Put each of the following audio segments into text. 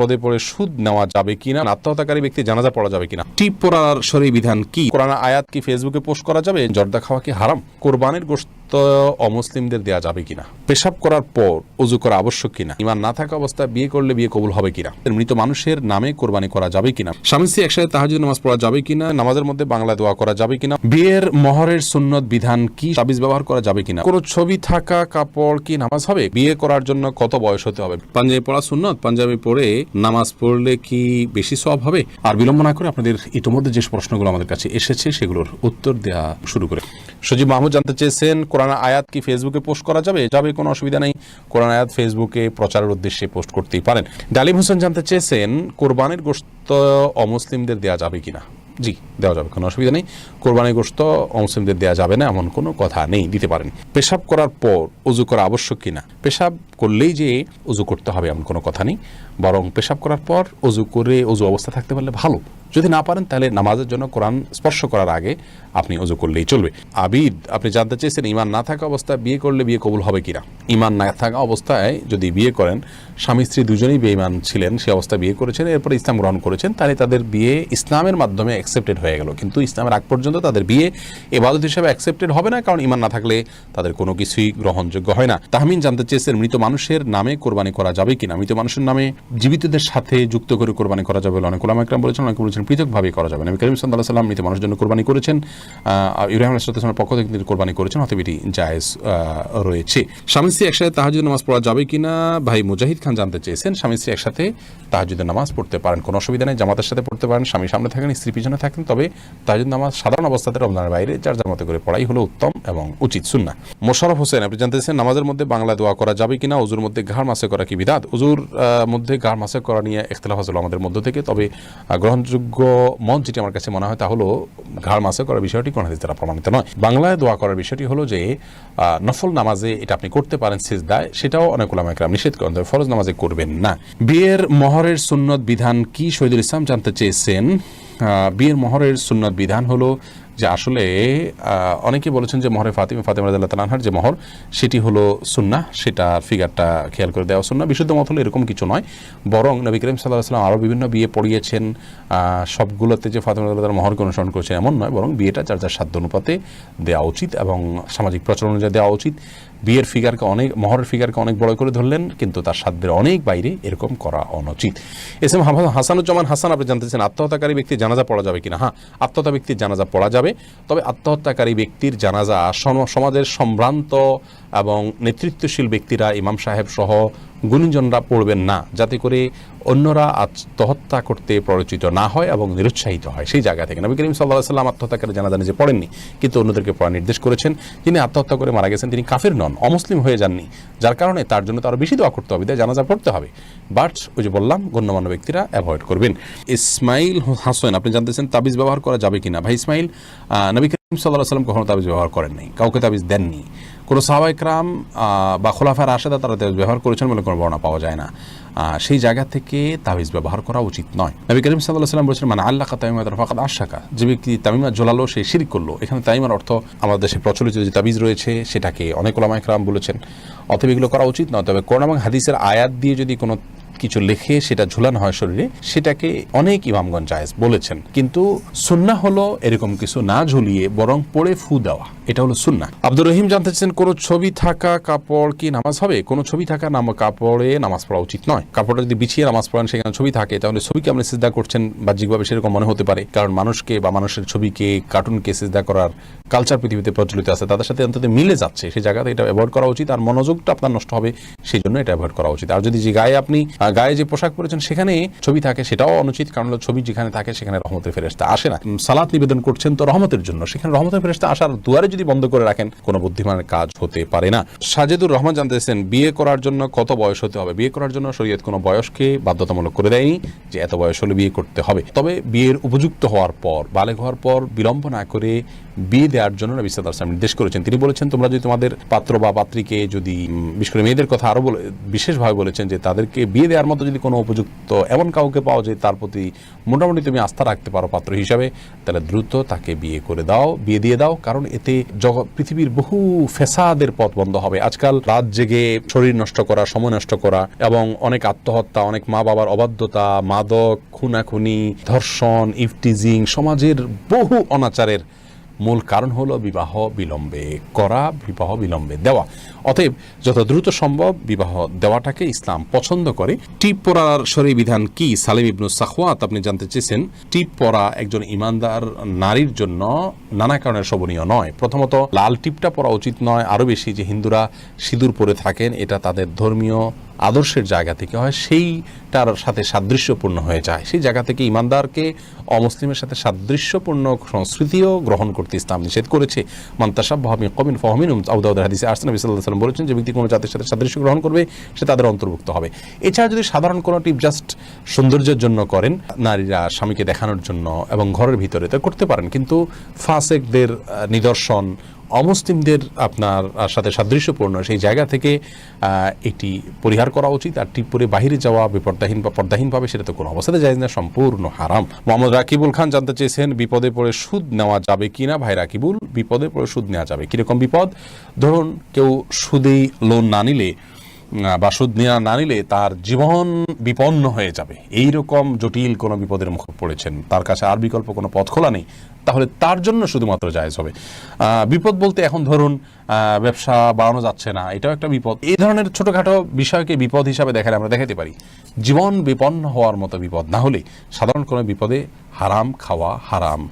পদে পড়ে সুদ নেওয়া যাবে কিনা আত্মহত্যাকারী ব্যক্তি জানাজা পড়া যাবে কিনা? টিপ পড়ার সরি বিধান কি? কোরআন আয়াত কি ফেসবুকে পোস্ট করা যাবে? জর্দা খাওয়া কি হারাম? কোরবানির গোশত অমুসলিমদের দেওয়া যাবে কিনা? পেশাব করার পর অজু করা আবশ্যক কিনা? ইমান না থাকা অবস্থায় বিয়ে করলে বিয়ে কবুল হবে কিনা? মৃত মানুষের নামে কোরবানি করা যাবে কিনা? স্বামী স্ত্রী একসাথে তাহাজুদ নামাজ পড়া যাবে কিনা? নামাজের মধ্যে বাংলা দোয়া করা যাবে কিনা? বিয়ের মহরের সুন্নত বিধান কি? তাবিজ ব্যবহার করা যাবে কিনা? কোনো ছবি থাকা কাপড় কি নামাজ হবে? বিয়ে করার জন্য কত বয়স হতে হবে? পাঞ্জাবি পড়া সুন্নত? পাঞ্জাবি পড়ে নামাজ পড়লে কি বেশি সব হবে? আর বিলম্ব না করে আপনাদের ইতিমধ্যে যে প্রশ্নগুলো আমাদের কাছে এসেছে, সেগুলোর উত্তর দেওয়া শুরু করে। সজীব মাহমুদ, জানতে চেয়েছেন, কোরআন আয়াত কি ফেসবুকে পোস্ট করা যাবে? যাবে, কোনো অসুবিধা নেই। কোরআন আয়াত ফেসবুকে প্রচারের উদ্দেশ্যে পোস্ট করতেই পারেন। ডালিম হোসেন জানতে চেয়েছেন, কোরবানের গোস্ত অমুসলিমদের দেওয়া যাবে কিনা? জি, দেওয়া যাবে, কোনো অসুবিধা নেই। কোরবানি গোস্ত অমুসলিমদের দেওয়া যাবে না, এমন কোনো কথা নেই, দিতে পারেন। পেশাব করার পর উজু করা আবশ্যক কিনা পেশাব করলেই যে উজু করতে হবে, এমন কোনো কথা নেই। বরং পেশাব করার পর উজু করে উজু অবস্থা থাকতে পারলে ভালো। যদি না পারেন, তাহলে নামাজের জন্য কোরআন স্পর্শ করার আগে আপনি উজু করলেই চলবে। আবিদ, আপনি জানতে চেয়েছেন ইমান না থাকা অবস্থায় বিয়ে করলে বিয়ে কবুল হবে কিনা? ইমান না থাকা অবস্থায় যদি বিয়ে করেন, স্বামী স্ত্রী দুজনেই বেঈমান ছিলেন, সে অবস্থায় বিয়ে করেছেন, এরপর ইসলাম গ্রহণ করেছেন, তাহলে তাদের বিয়ে ইসলামের মাধ্যমে অ্যাকসেপ্টেড হয়ে গেল। কিন্তু ইসলামের আগ পর্যন্ত তাদের বিয়ে এবাদত হিসেবে অ্যাকসেপ্টেড হবে না, কারণ ইমান না থাকলে তাদের কোনো কিছুই গ্রহণযোগ্য হয় না। তাহমিন জানতে চেয়েছেন, মৃত মানুষের নামে কোরবানি করা যাবে কিনা? মৃত মানুষের নামে জীবিতদের সাথে যুক্ত করে কোরবানি করা যাবে অনেক ওলামা একরাম বলেছেন, অনেকে বলেছেন পৃথকভাবে করা যাবে নবী করিম সাল্লাহ সাল্লাম মৃত মানুষের জন্য কোরবানি করেছেন। ইব্রাহিম আলাইসালামের পক্ষ থেকে তিনি কোরবানি করেছেন, অতএব এটি জায়েজ রয়েছে। স্বামী স্ত্রী একসাথে তাহাজুদ নামাজ পড়া যাবে কিনা, ভাই মুজাহিদ খান জানতে চেয়েছেন। স্বামী স্ত্রী একসাথে তাহাজুদের নামাজ পড়তে পারেন, কোনো অসুবিধা নেই। জামাতের সাথে পড়তে পারেন, স্বামী সামনে থাকেন, স্ত্রী পিছনে থাকেন। তবে তাহাজুদ নামাজ সাধারণ অবস্থাতে রমজানের বাইরে যার যার মতো করে পড়াই হলো উত্তম এবং উচিত সুন্না মোশারফ হোসেন, আপনি জানতে চেয়েছেন নামাজের মধ্যে বাংলা দোয়া করা যাবে কিনা, উজুর মধ্যে ঘাড় মাসে করা কি বিধাত? উজুর মধ্যে ঘাড় মাসে করা নিয়ে ইখতলাফ হলো আমাদের মধ্য থেকে, তবে গ্রহণযোগ্য মত যেটি আমার কাছে মনে হয় তা হলো ঘাড় মাসে করার বিষয়টি, কোনো দ্বারা প্রমাণিত নয়। বাংলায় দোয়া করার বিষয়টি হলো যে নফল নামাজে এটা আপনি করতে পারেন সিজদায়, সেটাও অনেক ওলামাইকরাম নিষেধ করেন, তবে ফরজ নামাজে করবেন না। বিয়ের মহরের সুন্নত বিধান কি শহীদুল ইসলাম জানতে চেয়েছেন? বিয়ের মহরের সুন্নত বিধান হলো যে আসলে অনেকে বলেছেন যে মহরে ফাতিমা ফাতিমা রাজা তালানহার যে মহর, সেটি হলো সুন্না সেটা ফিগারটা খেয়াল করে দেওয়া সুন্না বিশুদ্ধ মত হলো এরকম কিছু নয়। বরং নবী করিম সাল্লাহ সাল্লাম আরও বিভিন্ন বিয়ে পড়িয়েছেন। সবগুলোতে যে ফাতিমা তার মহরকে অনুসরণ করেছেন এমন নয়, বরং বিয়েটা যার যার সাধ্য অনুপাতে দেওয়া উচিত এবং সামাজিক প্রচলন অনুযায়ী দেওয়া উচিত। বিয়ের ফিগারকে অনেক, মহরের ফিগারকে অনেক বড় করে ধরলেন, কিন্তু তার সাধ্যের অনেক বাইরে এরকম করা অনুচিত। এস এম হাসানুজ্জামান হাসান, আপনি জানতে চান আত্মহত্যাকারী ব্যক্তির জানাজা পড়া যাবে কিনা? হ্যাঁ আত্মহত্যা ব্যক্তির জানাজা পড়া যাবে। তবে আত্মহত্যাকারী ব্যক্তির জানাজা সম- সমাজের সম্ভ্রান্ত এবং নেতৃত্বশীল ব্যক্তিরা, ইমাম সাহেব সহ গুণীজনরা পড়বেন না, যাতে করে অন্যরা আত্মহত্যা করতে প্ররোচিত না হয় এবং নিরুৎসাহিত হয়। সেই জায়গা থেকে নবী করিম সাল্লাহ সাল্লাম আত্মহত্যাকারী জানাজা যে পড়েননি, কিন্তু অন্যদেরকে পড়া নির্দেশ করেছেন। যিনি আত্মহত্যা করে মারা গেছেন, তিনি কাফের নন, অমুসলিম হয়ে যাননি। যার কারণে তার জন্য তো আরও বেশি দোয়া করতে হবে, তাই জানাজা পড়তে হবে। বাট ওই যে বললাম, গণ্যমান্য ব্যক্তিরা অ্যাভয়েড করবেন। ইসমাইল হাসন, আপনি জানতেছেন তাবিজ ব্যবহার করা যাবে কিনা? ভাই ইসমাইল নবী করিম সাল্লাহ সাল্লাম কখনো তাবিজ ব্যবহার করেন নাই, কাউকে তাবিজ দেননি। কোনো সাহাবাইকরাম বা খোলাফার আশেদা তারা তাবিজ ব্যবহার করেছেন বলে কোনো বর্ণনা পাওয়া যায় না। সেই জায়গা থেকে তাবিজ ব্যবহার করা উচিত নয়। নবী করিম সাল্লাহ সাল্লাম বলেছেন মানে আল্লাহ তামিমা ফাকাত আশাকা যে ব্যক্তি তামিমা জোলালো সে শিরিক করল। এখানে তামিমার অর্থ আমাদের দেশে প্রচলিত যে তাবিজ রয়েছে, সেটাকে অনেক ওলামাইকরাম বলেছেন। অথবা এগুলো করা উচিত নয়। তবে কোরআন এবং হাদিসের আয়াত দিয়ে যদি কোনো কিছু লেখে সেটা ঝুলানো হয় শরীরে, সেটাকে অনেক ইমামগঞ্জ জায়েজ বলেছেন। কিন্তু সুন্না হলো এরকম কিছু না ঝুলিয়ে বরং পড়ে ফু দেওয়া। এটা হলো সুন্না আব্দুর রহিম জানতে চাচ্ছেন, কোনো ছবি থাকা কাপড় কি নামাজ হবে? কোনো ছবি থাকা নাম কাপড়ে নামাজ পড়া উচিত নয়। কাপড়টা যদি বিছিয়ে নামাজ পড়েন, সেখানে ছবি থাকে। তাহলে ছবিকে আপনি সিদ্ধা করছেন, বাহ্যিকভাবে সেরকম মনে হতে পারে। কারণ মানুষকে বা মানুষের ছবিকে কার্টুনকে সিদ্ধা করার কালচার পৃথিবীতে প্রচলিত আছে, তাদের সাথে অন্তত মিলে যাচ্ছে, সেই জায়গাতে এটা অ্যাভয়েড করা উচিত আর মনোযোগটা আপনার নষ্ট হবে, সেই জন্য এটা অ্যাভয়েড করা উচিত। আর যদি যে গায়ে আপনি গায়ে যে পোশাক পরেছেন, সেখানে ছবি থাকে, সেটাও অনুচিত, কারণ ছবি যেখানে থাকে, সেখানে রহমতের ফেরেস্তা আসে না। সালাত নিবেদন করছেন তো রহমতের জন্য, সেখানে রহমতের ফেরেস্তা আসার দুয়ারে যদি বন্ধ করে রাখেন, কোনো বুদ্ধিমানের কাজ হতে পারে না। সাজেদুর রহমান জানতেছেন বিয়ে করার জন্য কত বয়স হতে হবে? বিয়ে করার জন্য শরীয়ত কোনো বয়সকে বাধ্যতামূলক করে দেয়নি যে এত বয়স হলে বিয়ে করতে হবে। তবে বিয়ের উপযুক্ত হওয়ার পর বালেক হওয়ার পর বিলম্ব না করে বিয়ে দেওয়ার জন্য নবী সাল্লাল্লাহু আলাইহি নির্দেশ করেছেন। তিনি বলেছেন, তোমরা যদি তোমাদের পাত্র বা পাত্রীকে যদি বিশেষ করে মেয়েদের কথা আরও বলে, বিশেষভাবে বলেছেন যে তাদেরকে বিয়ে দেওয়ার মতো যদি কোনো উপযুক্ত এমন কাউকে পাও যে তার প্রতি মোটামুটি তুমি আস্থা রাখতে পারো পাত্র হিসাবে, তাহলে দ্রুত তাকে বিয়ে করে দাও, বিয়ে দিয়ে দাও, কারণ এতে জগৎ পৃথিবীর বহু ফেসাদের পথ বন্ধ হবে। আজকাল রাত জেগে শরীর নষ্ট করা, সময় নষ্ট করা এবং অনেক আত্মহত্যা, অনেক মা বাবার অবাধ্যতা, মাদক, খুনাখুনি, ধর্ষণ, ইফটিজিং সমাজের বহু অনাচারের মূল কারণ হলো বিবাহ বিলম্বে, করা বিবাহ বিলম্বে দেওয়া। অতএব যত দ্রুত সম্ভব বিবাহ দেওয়াটাকে ইসলাম পছন্দ করে। টিপ পরার শরী বিধান কি? সালিম ইবনু সাখওয়াত আপনি জানতে চেয়েছেন, টিপ পরা একজন ইমানদার নারীর জন্য নানা কারণে শোভনীয় নয়। প্রথমত, লাল টিপটা পরা উচিত নয়। আরও বেশি যে হিন্দুরা সিঁদুর পরে থাকেন, এটা তাদের ধর্মীয় আদর্শের জায়গা থেকে হয়, সেইটার সাথে সাদৃশ্যপূর্ণ হয়ে যায়। সেই জায়গা থেকে ইমানদারকে অমুসলিমের সাথে সাদৃশ্যপূর্ণ সংস্কৃতিও গ্রহণ করতে ইসলাম নিষেধ করেছে। মান্তাসাব ভাবি কমিন ফহমিন হাদিসে আসলাম সাল্লাহ বলেছেন যে ব্যক্তি কোনো জাতির সাথে সাদৃশ্য গ্রহণ করবে, সে তাদের অন্তর্ভুক্ত হবে। এছাড়া যদি সাধারণ কোনো টিপ জাস্ট সৌন্দর্যের জন্য করেন, নারীরা স্বামীকে দেখানোর জন্য এবং ঘরের ভিতরে তা করতে পারেন, কিন্তু ফাসেকদের নিদর্শন অমুসলিমদের আপনার সাথে সাদৃশ্যপূর্ণ সেই জায়গা থেকে এটি পরিহার করা উচিত। আর টিপুরে বাহিরে যাওয়া বিপর্দাহীন বা পর্দাহীনভাবে সেটা তো কোনো অবস্থাতে যায় না, সম্পূর্ণ হারাম। মোহাম্মদ রাকিবুল খান জানতে চেয়েছেন, বিপদে পড়ে সুদ নেওয়া যাবে কি না ভাই রাকিবুল, বিপদে পড়ে সুদ নেওয়া যাবে কীরকম বিপদ? ধরুন, কেউ সুদেই লোন না নিলে বা সুদ না নিলে তার জীবন বিপন্ন হয়ে যাবে। এই রকম জটিল কোনো বিপদের মুখে পড়েছেন। তার কাছে আর বিকল্প কোনো পথ খোলা নেই। তাহলে তার জন্য শুধুমাত্র জায়জ হবে। বিপদ বলতে এখন ধরুন ব্যবসা বাড়ানো যাচ্ছে না। এটাও একটা বিপদ। এই ধরনের ছোটোখাটো বিষয়কে বিপদ হিসাবে দেখালে আমরা দেখাতে পারি। জীবন বিপন্ন হওয়ার মতো বিপদ না হলে সাধারণ কোনো বিপদে হারাম খাওয়া হারাম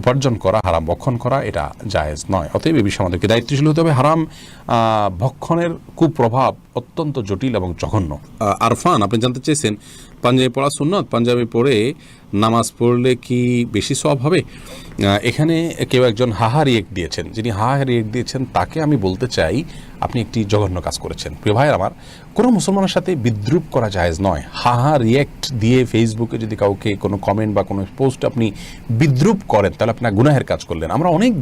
উপার্জন করা হারাম, ভক্ষণ করা এটা জায়েজ নয়। অতএব এই বিষয়ে আমাদেরকে দায়িত্বশীল হতে হবে। হারাম ভক্ষণের কুপ্রভাব অত্যন্ত জটিল এবং জঘন্য। আরফান, আপনি জানতে চেয়েছেন, পাঞ্জাবি পড়া সুন্নত? পাঞ্জাবি পড়ে নামাজ পড়লে কি বেশি সব হবে? এখানে কেউ একজন হাহা রিয়েক্ট দিয়েছেন। যিনি হাহা রিয়েক্ট দিয়েছেন, তাকে আমি বলতে চাই আপনি একটি জঘন্য কাজ করেছেন। প্রিয় ভাই আমার, কোনো মুসলমানের সাথে বিদ্রুপ করা জায়েজ নয়। হাহা রিয়েক্ট দিয়ে ফেসবুকে যদি কাউকে কোনো কমেন্ট বা কোনো পোস্ট আপনি বিদ্রুপ করেন, তাহলে আপনার গুনাহের কাজ করলেন। আমরা অনেক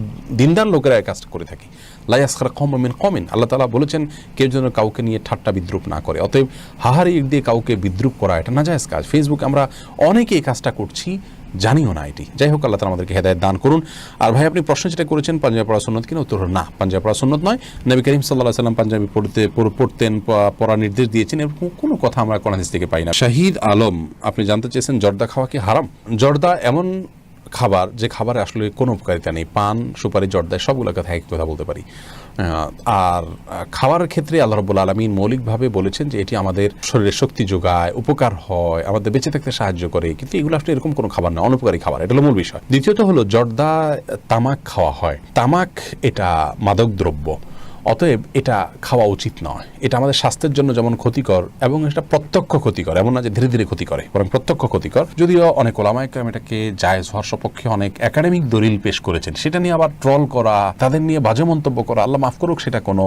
দিনদার লোকেরা এই কাজটা করে থাকি। লাইয়াসখার কম মিন কমেন আল্লাহ তালা বলেছেন, কেউ যেন কাউকে নিয়ে ঠাট্টা বিদ্রুপ না করে। অতএব হাহারি দিয়ে কাউকে বিদ্রুপ করা এটা না জায়েজ কাজ। ফেসবুকে আমরা অনেকে এই কাজটা করছি। জানিও না এটি। যাই হোক, আল্লাহ তালা আমাদেরকে হেদায়ত দান করুন। আর ভাই, আপনি প্রশ্ন যেটা করেছেন, পাঞ্জাবি পড়া সুন্নত কিনা উত্তর না, পাঞ্জাবি পড়া সুন্নত নয়। নবী করিম সাল্লাহ সাল্লাম পাঞ্জাবি পড়তে পড়তেন পড়া নির্দেশ দিয়েছেন, এরকম কোনো কথা আমরা কোন থেকে পাই না। শাহিদ আলম, আপনি জানতে চেয়েছেন জর্দা খাওয়া কি হারাম? জর্দা এমন খাবার, যে খাবারে আসলে কোনো উপকারিতা নেই, পান, সুপারি, জর্দায় সবগুলো কথা এক কথা বলতে পারি। আর খাওয়ার ক্ষেত্রে আল্লাহ রব্বুল আলমিন মৌলিকভাবে বলেছেন যে এটি আমাদের শরীরে শক্তি যোগায়, উপকার হয়, আমাদের বেঁচে থাকতে সাহায্য করে। কিন্তু এগুলো আসলে এরকম কোনো খাবার না, অনুপকারী খাবার, এটা হলো মূল বিষয়। দ্বিতীয়ত হলো, জর্দা তামাক খাওয়া হয়। তামাক এটা মাদক দ্রব্য অতএব এটা খাওয়া উচিত নয়। এটা আমাদের স্বাস্থ্যের জন্য যেমন ক্ষতিকর এবং এটা প্রত্যক্ষ ক্ষতিকর, এমন না যে ধীরে ধীরে ক্ষতি করে বরং প্রত্যক্ষ ক্ষতিকর। যদিও অনেক ওলামাইকাম এটাকে জায়েজ হওয়ার সপক্ষে অনেক একাডেমিক দলিল পেশ করেছেন। সেটা নিয়ে আবার ট্রল করা, তাদের নিয়ে বাজে মন্তব্য করা, আল্লাহ মাফ করুক, সেটা কোনো